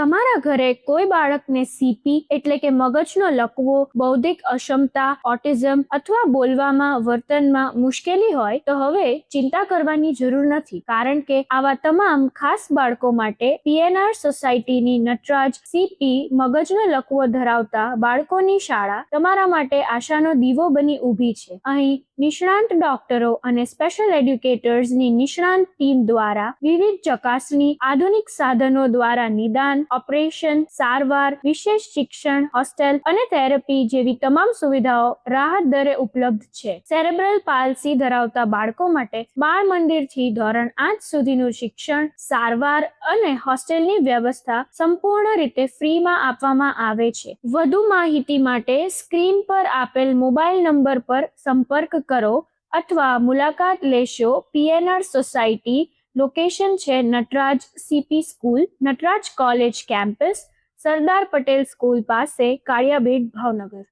તમારા ઘરે કોઈ બાળકને સીપી એટલે કે મગજનો લકવો, બૌદ્ધિક અક્ષમતા ઓટિઝમ અથવા બોલવામાં, વર્તનમાં મુશ્કેલી હોય તો હવે ચિંતા કરવાની જરૂર નથી. કારણ કે આવા તમામ ખાસ બાળકો માટે પીએનઆર સોસાયટીની નટરાજ સીપી મગજનો લકવો ધરાવતા બાળકોની શાળા તમારા માટે આશાનો દીવો બની ઊભી છે. અહીં નિષ્ણાંત ડોક્ટરો અને સ્પેશિયલ એડ્યુકેટર્સની નિષ્ણાંત ટીમ દ્વારા વિવિધ ચકાસણી, આધુનિક સાધનો દ્વારા નિદાન ઓપરેશન, સારવાર, વિશેષ શિક્ષણ, હોસ્ટેલ અને થેરપી જેવી તમામ સુવિધાઓ રાહત દરે ઉપલબ્ધ છે. સેરેબ્રલ પાલસી ધરાવતા બાળકો માટે બાળ મંદિરથી ધોરણ આઠ સુધીનું શિક્ષણ, સારવાર અને હોસ્ટેલની વ્યવસ્થા સંપૂર્ણ રીતે ફ્રીમાં આપવામાં આવે છે. વધુ માહિતી માટે સ્ક્રીન પર આપેલ મોબાઈલ નંબર પર સંપર્ક કરો અથવા મુલાકાત લેશો પીએનઆર સોસાયટી લોકેશન છે Nataraj CP school Nataraj college campus Sardar Patel school પાસે કાળિયાબેટ ભાવનગર.